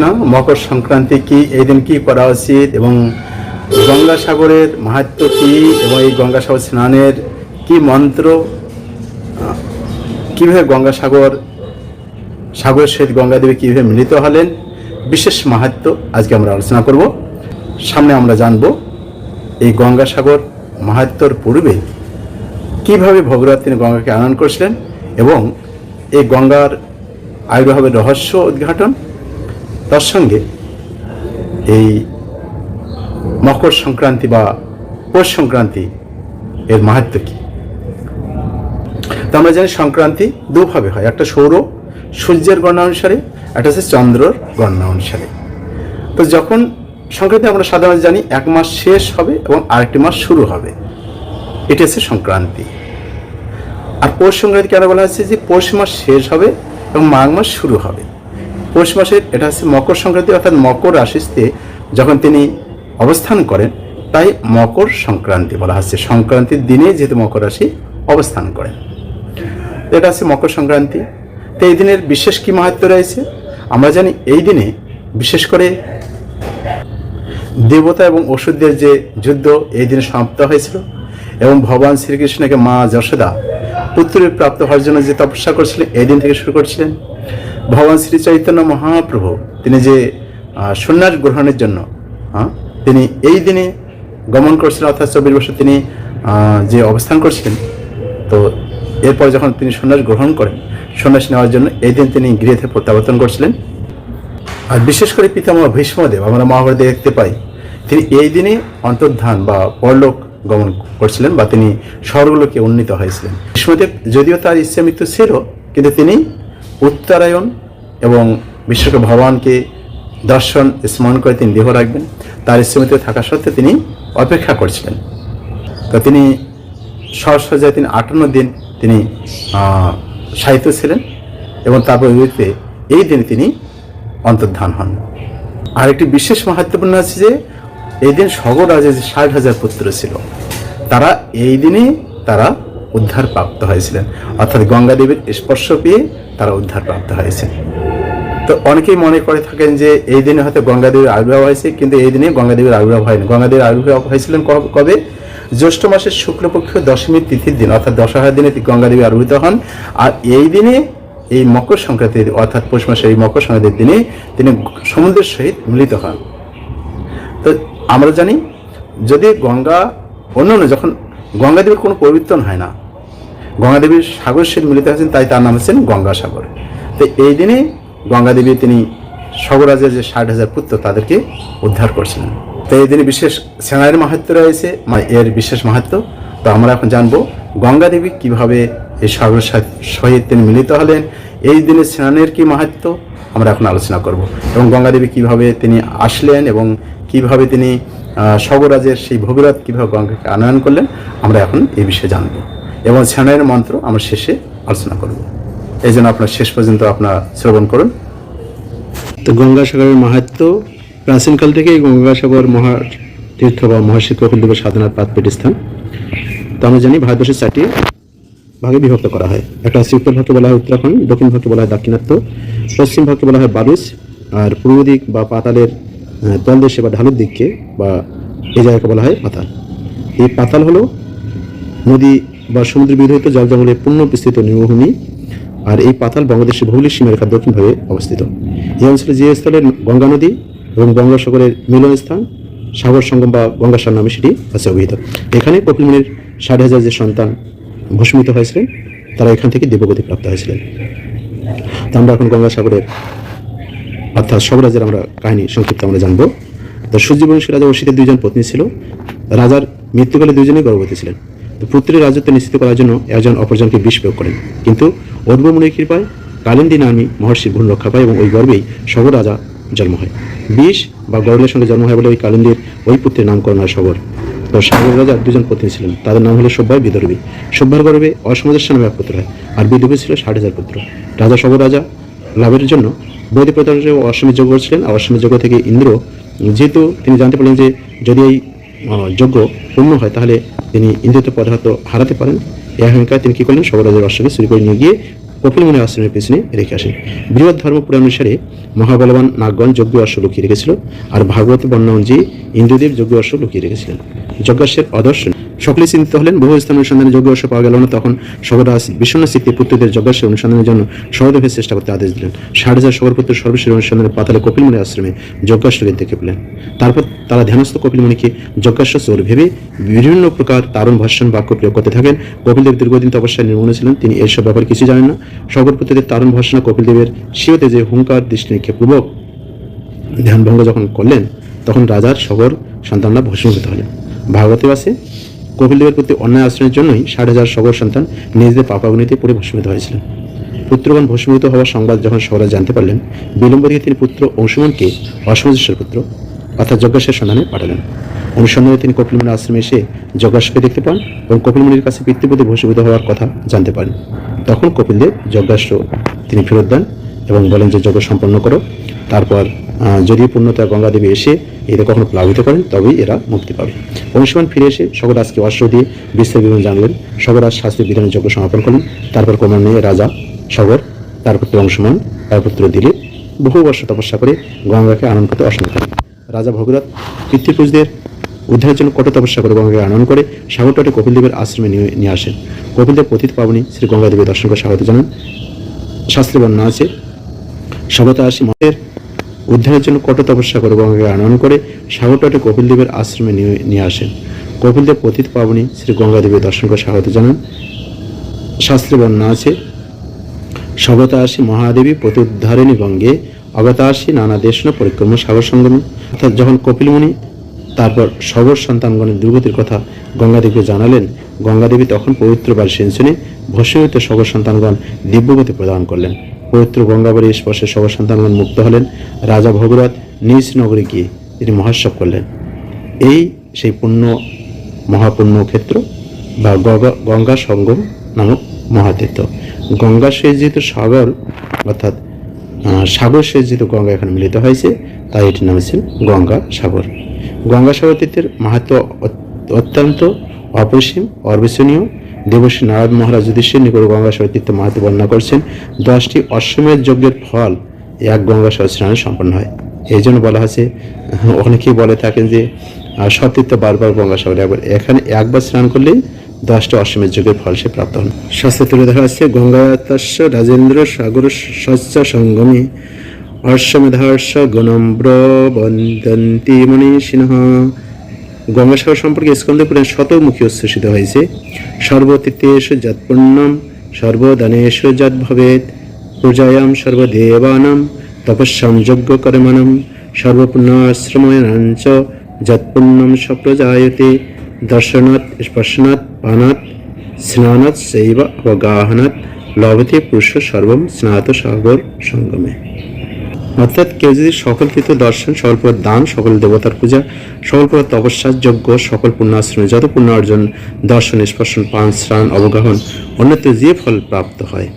মকর সংক্রান্তি কি, এই দিন কি করা উচিত এবং গঙ্গাসাগরের মাহাত্ম কি এবং এই গঙ্গাসাগর স্নানের কি মন্ত্র কীভাবে গঙ্গাসাগর সাগরের সহিত গঙ্গাদেবী কীভাবে মিলিত হলেন, বিশেষ মাহাত্ম আজকে আমরা আলোচনা করব। সামনে আমরা জানব এই গঙ্গাসাগর মাহাত্মর পূর্বে কীভাবে ভগবত তিনি গঙ্গাকে আনয়ন করেছিলেন এবং এই গঙ্গার আবির্ভাবের রহস্য উদ্ঘাটন তার সঙ্গে এই মকর সংক্রান্তি বা পৌষ সংক্রান্তি এর মাহাত্ম কি? তো আমরা জানি সংক্রান্তি দুভাবে হয়। একটা সৌর সূর্যের গণনা অনুসারে, একটা হচ্ছে চন্দ্রর গণনা অনুসারে। তো যখন সংক্রান্তি আমরা সাধারণত জানি এক মাস শেষ হবে এবং আরেকটি মাস শুরু হবে। এটি হচ্ছে সংক্রান্তি। আর পৌষ সংক্রান্তি কেন বলা হচ্ছে যে পৌষ মাস শেষ হবে এবং মাঘ মাস শুরু হবে? পৌষ মাসের, এটা হচ্ছে মকর সংক্রান্তি, অর্থাৎ মকর রাশিতে যখন তিনি অবস্থান করেন, তাই মকর সংক্রান্তি বলা হচ্ছে। সংক্রান্তির দিনে যেহেতু মকর রাশি অবস্থান করেন। এটা হচ্ছে মকর সংক্রান্তি। তো এই দিনের বিশেষ কী মাহাত্ম রয়েছে? আমরা জানি এই দিনে বিশেষ করে দেবতা এবং ওষুধদের যে যুদ্ধ, এই দিনে সমাপ্ত হয়েছিল এবং ভগবান শ্রীকৃষ্ণকে মা যশোদা পুত্রের প্রাপ্ত হওয়ার জন্য যে তপস্যা করেছিলেন, এই দিন থেকে শুরু করেছিলেন। ভগবান শ্রী চৈতন্য মহাপ্রভু তিনি যে সন্ন্যাস গ্রহণের জন্য হ্যাঁ, তিনি এই দিনে গমন করছিলেন অর্থাৎ চব্বিশ বছর তিনি যে অবস্থান করছিলেন তো এরপর যখন তিনি সন্ন্যাস গ্রহণ করেন সন্ন্যাস নেওয়ার জন্য এই দিন তিনি গৃহে প্রত্যাবর্তন করছিলেন। আর বিশেষ করে পিতামহ ভীষ্মদেব আমরা মহাভারতে দেখতে পাই তিনি এই দিনে অন্তর্ধান বা পরলোক গমন করছিলেন বা তিনি স্বর্গলোকে উন্নীত হয়েছিলেন। ভীষ্মদেব যদিও তার ইচ্ছা মৃত্যু ছিল কিন্তু তিনি উত্তরায়ণ এবং বিশেষ করে ভগবানকে দর্শন, স্মরণ করে তিনি দেহ রাখবেন। তার মৃত্যু থাকা সত্ত্বেও তিনি অপেক্ষা করছিলেন। তো তিনি সহসজ্জায় তিনি আটান্ন দিন তিনি সাহিত্য ছিলেন এবং তারপর বিপরীতে এই দিনে তিনি অন্তর্ধান হন। আর একটি বিশেষ মাহাত্মপূর্ণ আছে যে, এই দিন সগর রাজের যে ষাট হাজার পুত্র ছিল, তারা এই দিনে তারা উদ্ধার প্রাপ্ত হয়েছিলেন। অর্থাৎ গঙ্গা দেবীর স্পর্শ পেয়ে তারা উদ্ধার প্রাপ্ত হয়েছে। তো অনেকেই মনে করে থাকেন যে এই দিনে হয়তো গঙ্গা দেবীর আবির্ভাব হয়েছে, কিন্তু এই দিনে গঙ্গা দেবীর আবির্ভাব হয়নি। গঙ্গা দেবীর আবির্ভাব হয়েছিলেন কব- জ্যৈষ্ঠ মাসের শুক্লপক্ষ দশমীর তিথির দিন, অর্থাৎ দশহার দিনে গঙ্গা দেবী আবির্ভূত হন। আর এই দিনে এই মকর সংক্রান্তির, অর্থাৎ পৌষ মাসের এই মকর সংক্রান্তির দিনে তিনি সমুদ্রের সহিত মিলিত হন। তো আমরা জানি, যদি গঙ্গা অন্য যখন গঙ্গা দেবীর কোনো পরিবর্তন হয় না গঙ্গা দেবীর সাগর সহিত মিলিত হয়েছেন তাই তার নাম হচ্ছেন গঙ্গাসাগর। তো এই দিনে গঙ্গা দেবী তিনি স্বগরাজের যে ষাট হাজার পুত্র তাদেরকে উদ্ধার করছিলেন। তো এই দিনে বিশেষ সেনার মাহাত্ম রয়েছে এর বিশেষ মাহাত্ম। তো আমরা এখন জানব গঙ্গা দেবী কীভাবে এই সাগর সহিত তিনি মিলিত হলেন এই দিনে স্নানের কি মাহাত্ম আমরা এখন আলোচনা করব। এবং গঙ্গা দেবী কীভাবে তিনি আসলেন এবং কীভাবে তিনি আহ, স্বগরাজের সেই ভগীরথ কীভাবে গঙ্গাকে আনয়ন করলেন আমরা এখন এই বিষয়ে জানব। এবং স্নানের মন্ত্র আমরা শেষে আলোচনা করব। এই জন্য আপনার শেষ পর্যন্ত আপনার শ্রবণ করুন। তো গঙ্গাসাগরের মাহাত্ম, প্রাচীনকাল থেকেই গঙ্গাসাগর মহা তীর্থ বা মহাশীত কপিলদেবের সাধনার পাত স্থান তো আমরা জানি ভারতবর্ষের চারটি ভাগে বিভক্ত করা হয়। একটা হচ্ছে উত্তর ভাগকে বলা হয় উত্তরাখণ্ড, দক্ষিণ ভাগকে বলা হয় দাক্ষিণাত্য, পশ্চিম ভাগকে বলা হয় বারুস আর পূর্ব দিক বা পাতালের তলদেশে বা ঢালুর দিককে বা এই জায়গাকে বলা হয় পাতাল। এই পাতাল হলো নদী বা সমুদ্র বিধৌত জল জঙ্গলে পূর্ণ বিস্তৃত নিম্নভূমি আর এই পাতাল বাংলাদেশের ভৌগোলিক সীমারেখার দক্ষিণভাবে অবস্থিত। এই অঞ্চলে যে স্থলে গঙ্গা নদী এবং গঙ্গাসাগরের মিলনস্থান সাগর সঙ্গম বা গঙ্গাসার নামে সেটি আছে অভিহিত। এখানে কপিলমুনির ষাট হাজার যে সন্তান ভূষমিত হয়েছিলেন, তারা এখান থেকে দেবগতি প্রাপ্ত হয়েছিলেন। তো আমরা এখন গঙ্গাসাগরের অর্থাৎ সবরাজের আমরা কাহিনী সংক্ষিপ্ত আমরা জানব। তো সূর্যবংশী রাজা অসিতের দুইজন পত্নী ছিল। রাজার মৃত্যুকালে দুজনেই গর্ভবতী ছিলেন। পুত্রের রাজত্ব নিশ্চিত করার জন্য একজন অপরজনকে বিষ প্রয়োগ করেন। কিন্তু অদ্ভমনির কৃপায় কালিন্দী নামী মহর্ষির ভুল রক্ষা পায় এবং ওই গর্বেই সগর রাজা জন্ম হয়। বিষ বা গরলের সঙ্গে জন্ম হয় বলে ওই কালিন্দির ওই পুত্রের নামকরণ হয় সগর তো সাগর রাজার দুজন পত্নী ছিলেন। তাদের নাম হলো সব্বাই বিদর্বী। সব্বার গর্বে অসমাদেশ নামে এক পুত্র হয় আর বিদর্ভী ছিল ষাট হাজার পুত্র। রাজা সগর রাজা লাভের জন্য বৈদিক প্রতারণ অশ্বমের যজ্ঞ করছিলেন আর অশ্বমের যজ্ঞ থেকে ইন্দ্র, যেহেতু তিনি জানতে পারলেন যে যদি এই যজ্ঞ পূর্ণ হয়, তাহলে তিনি ইন্দ্রিত পদার্থ হারাতে পারেন। এই আহঙ্কার তিনি কী করলেন? সবরাজের আশ্রমে চুরি করে নিয়ে গিয়ে কপিলমুনি আশ্রমের পেছনে রেখে আসেন। বৃহৎ ধর্ম পুরাণ অনুসারে মহাবলবান নাগগণ যজ্ঞ অশ্ব লুকিয়ে রেখেছিল, আর ভাগবত বর্ণন যে ইন্দ্রদেব যজ্ঞ অশ্ব লুকিয়ে রেখেছিলেন। যজ্ঞাশ্বের অদর্শন সকলে চিন্তিত হলেন, বহু স্থান অনুসন্ধানে যজ্ঞ অশ্ব পাওয়া গেল না। তখন সগরাজ বিষণ্ণ চিত্তে পুত্রদের যজ্ঞাশ্বের অনুসন্ধানের জন্য সহদেবের চেষ্টা করতে আদেশ দিলেন। ষাট হাজার সগরপুত্র সর্বশেষ অনুসন্ধানে পাতালে কপিলমুনি আশ্রমে যজ্ঞাশ্বকে দেখে পেলেন। তারপর তারা ধ্যানস্থ কপিলমুনিকে যজ্ঞাশ্ব চোর ভেবে বিভিন্ন প্রকার তারুণ ভাষণ বাক্য প্রয়োগ করতে থাকেন। কপিলদেব দীর্ঘদিন তপস্যায় নির্মূল ছিলেন, তিনি এইসব ব্যাপারে কিছু জানেন না। সগরপুত্রদের তারুণ ভাষণ কপিলদেবের শিওতে যে হুঙ্কার, দৃষ্টি নিক্ষেপপূর্বক ধ্যানভঙ্গ যখন করলেন, তখন রাজার সবর সন্তানরা ভস্মীভূত হলেন। ভাগবতে আছে কপিলদেবের প্রতি অন্যায় আশ্রয়ের জন্যই ষাট হাজার সবর সন্তান নিজেদের পাপাগুনিতে পড়ে ভস্মীভূত হয়েছিলেন পুত্রগণ ভস্মীভূত হওয়ার সংবাদ যখন সহরাজ জানতে পারলেন, বিলম্ব দিয়ে তিনি পুত্র অংশুমনকে অসমজেশ্বর পুত্র অর্থাৎ যজ্ঞাসের সন্ধানে পাঠালেন। অনুসন্ধানে তিনি কপিলমুনির আশ্রমে এসে যজ্ঞাসকে দেখতে পান এবং কপিলমুনির কাছে পিতৃপদে ভস্মীভূত হওয়ার কথা জানতে পারেন তখন কপিলদেব যজ্ঞাস্য তিনি ফেরত দেন এবং বলেন যে যজ্ঞ সম্পন্ন করো। তারপর যদি পূর্ণতা গঙ্গা দেবী এসে এদের কখনো প্লাবিত করেন তবেই এরা মুক্তি পাবে। অনুসমান ফিরে এসে সগরাজকে অস্ত্র দিয়ে বিস্তার বিবরণ জানলেন। সগরাজ শাস্ত্রীয় বিধানের যজ্ঞ সমাপন করলেন। তারপর ক্রমান্বয়ে রাজা, সগর, তার পুত্র অংশমান, তার পুত্র দিলীপ বহু বর্ষ তপস্যা করে গঙ্গাকে আনন্দ করতে অসম্ভব করেন রাজা ভগরথ পিতৃপুরুষদের উদ্ধারের জন্য কঠোর তপস্যা করে গঙ্গাকে আনয়ন করে সাগরটাটে কপিলদেবের আশ্রমে নিয়ে নিয়ে আসেন। কপিলদেব পতিত পাবনি শ্রী গঙ্গা দেবী দর্শন করে স্বাগত জানান। শাস্ত্রে বর্ণনা আছে সবতা আসি। মতের উদ্ধারের জন্য কঠোর তপস্যা করে গঙ্গাকে আনয়ন করে সাগরটাটে কপিলদেবের আশ্রমে নিয়ে আসেন। কপিলদেব পতিত পাবনী শ্রী গঙ্গা দেবী দর্শন করে স্বাগত জানান। শাস্ত্রে বর্ণনা আছে সবতাসী মহাদেবী প্রত্যুদ্ধারিণী গঙ্গে, অগতাসী নানা দেশন পরিক্রম সাগর সঙ্গমে। অর্থাৎ যখন কপিলমুনি তারপর সবর সন্তানগণের দুর্গতির কথা গঙ্গাদেবীকে জানালেন, গঙ্গাদেবী তখন পবিত্র বার সিঞ্চনে ভস্মীভূত সবর সন্তানগণ দিব্যগতি প্রদান করলেন। পবিত্র গঙ্গাবাড়ি স্পর্শে সবর সন্তানগণ মুক্ত হলেন। রাজা ভগরথ নিজ নগরে গিয়ে তিনি মহাসব করলেন। এই সেই পুণ্য, মহাপুণ্য ক্ষেত্র বা গঙ্গা সঙ্গম নামক মহাতীর্থ। গঙ্গা যেহেতু সাগর অর্থাৎ সাগর যেহেতু গঙ্গা এখানে মিলিত হয়েছে। তাই এটির নাম হচ্ছে গঙ্গা সাগর। গঙ্গা সাগর তীর্থের মাহাত্ম অত- অত্যন্ত অপরিসীম অর্বিসনীয় দেবশ্রী নারদ মহারাজ যুধিষ্ঠির নিকট গঙ্গা সাগর তীর্থ মাহাত্ম বর্ণনা করছেন, দশটি অশ্বমেধ যজ্ঞের ফল এক গঙ্গা সাগর স্নানে সম্পন্ন হয়। এই জন্য বলা হয়েছে, অনেকেই বলে থাকেন যে সতীর্থ বারবার গঙ্গা সাগরে একবার, এখানে একবার স্নান করলেই দশটা অশ্বমেধ যুগের ফল সে প্রাপ্ত হন। শাস্ত্রে তুলে ধরা আছে গঙ্গাতস্য রাজেন্দ্র সাগর শস্য সঙ্গমে অশ্বমেধার্ষ গুণম্র বন্দন্তি মনীষিনঃ। গঙ্গাসাগর সম্পর্কে স্কন্দে পুরাণ শতমুখী উচ্ছ্বসিত হয়েছে। সর্বতীর্থেষু যৎপুণ্যম সর্বদানেষু যৎ ভবেত পূজায়াম সর্বদেবানাম, তপস্যাম যজ্ঞ কর্মণম সর্বপুণ্যাশ্রময়নাঞ্চ যৎপুণ্যম সপ্রজায়তে, দর্শনাৎ, স্পর্শনাৎ, পানাৎ, স্নানাৎ শৈব অবগাহনাৎ, লভতে পুরুষ সর্বম স্নাত সাগর সঙ্গমে। অর্থাৎ কেউ যদি সকল তীর্থ দর্শন সকল প্রকার দান, সকল দেবতার পূজা সকল প্রকার তপস্যা যজ্ঞ সকল পুণ্যাশ্রমে যত পুণ্য অর্জন, দর্শন, স্পর্শন, পান, স্নান, অবগাহন, অন্যত্র যে ফল প্রাপ্ত হয়।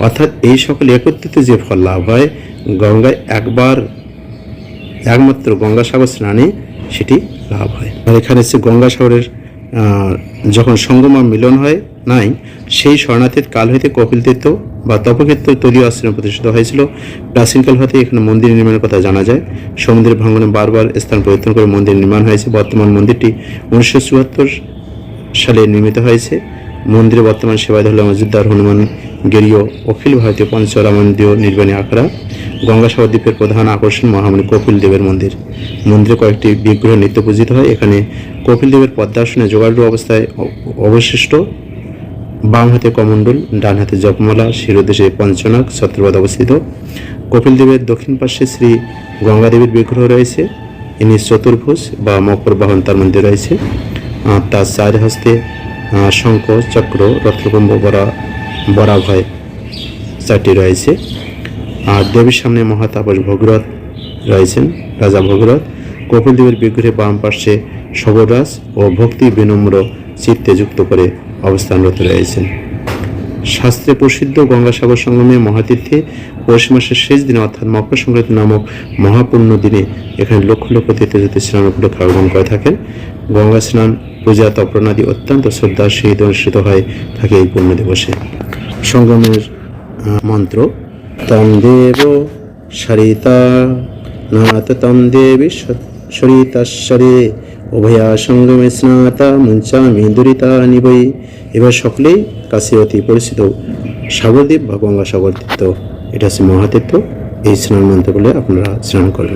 অর্থাৎ এই সকল একত্রিত যে ফল লাভ হয়, গঙ্গায় একবার, একমাত্র গঙ্গাসাগর স্নানে সেটি লাভ হয়। আর এখানে হচ্ছে গঙ্গাসাগরের যখন সঙ্গমা মিলন হয় নাই, সেই শরণার্থীর কাল হইতে কপিল তীর্থ বা তপক্ষেত্র তলীয় আশ্রম প্রতিষ্ঠিত হয়েছিল। প্রাচীনকাল হতে এখানে মন্দির নির্মাণের কথা জানা যায়। সমুদ্রের ভাঙনে বারবার স্থান পরিবর্তন করে মন্দির নির্মাণ হয়েছে। বর্তমান মন্দিরটি উনিশশো চুয়াত্তর সালে নির্মিত হয়েছে। মন্দিরে বর্তমান সেবায় হল মজুদ্দার হনুমান গেরিয় অখিল ভারতীয় পঞ্চরা মন্দির নির্বাণী আখড়া গঙ্গাসাগর দ্বীপের প্রধান আকর্ষণ মহামণি কপিল দেবের মন্দির। মন্দিরে কয়েকটি বিগ্রহ নিত্য পূজিত হয়। এখানে কপিল দেবের পদ্মাসনে যোগাড় অবস্থায় অবশিষ্ট। বাম হাতে কমণ্ডল, ডান হাতে জপমালা শিরোদেশে পঞ্চনাগ, ছত্রপদ অবস্থিত। কপিল দেবের দক্ষিণ পাশে শ্রী গঙ্গাদেবীর বিগ্রহ রয়েছে। ইনি চতুর্ভুজ বা মকর বাহন তার মধ্যে রয়েছে। তার চার হস্তে শঙ্খ, চক্র, রত্নকুম্ভ, বরা, বরাভয় চারটি রয়েছে। আর দেবীর সামনে মহাতাপস ভগরথ রয়েছেন, রাজা ভগরথ। কপিল দেবের বিগ্রহে বাম পার্শ্বে সবরাজ ও ভক্তি বিনম্র চিত্তে যুক্ত করে অবস্থানরত রয়েছেন। শাস্ত্রে প্রসিদ্ধ গঙ্গাসাগর সঙ্গমে মহাতীর্থে পৌষ মাসের শেষ দিনে অর্থাৎ মকর সংক্রান্তি নামক মহাপূর্ণ দিনে এখানে লক্ষ লক্ষ তীর্থযাত্রী স্নান উপলক্ষে আগমন করে থাকেন। গঙ্গা স্নান, পূজা তর্পণাদি অত্যন্ত শ্রদ্ধার সহিত অনুষ্ঠিত হয় থাকে এই পূর্ণ দিবসে। সঙ্গমের মন্ত্র তম দেব সরিতা, নাথ তম দেবী সরিতাশ্বরে উভয়া সঙ্গমে স্নাতা মুঞ্চামি দুরিতা নিবই। এবার সকলেই কাছে অতি পরিচিত সাগরদ্বীপ বা গঙ্গাসাগর তীর্থ। এটা হচ্ছে মহাতীর্থ। এই স্নান মন্ত্র বলে আপনারা স্নান করবেন।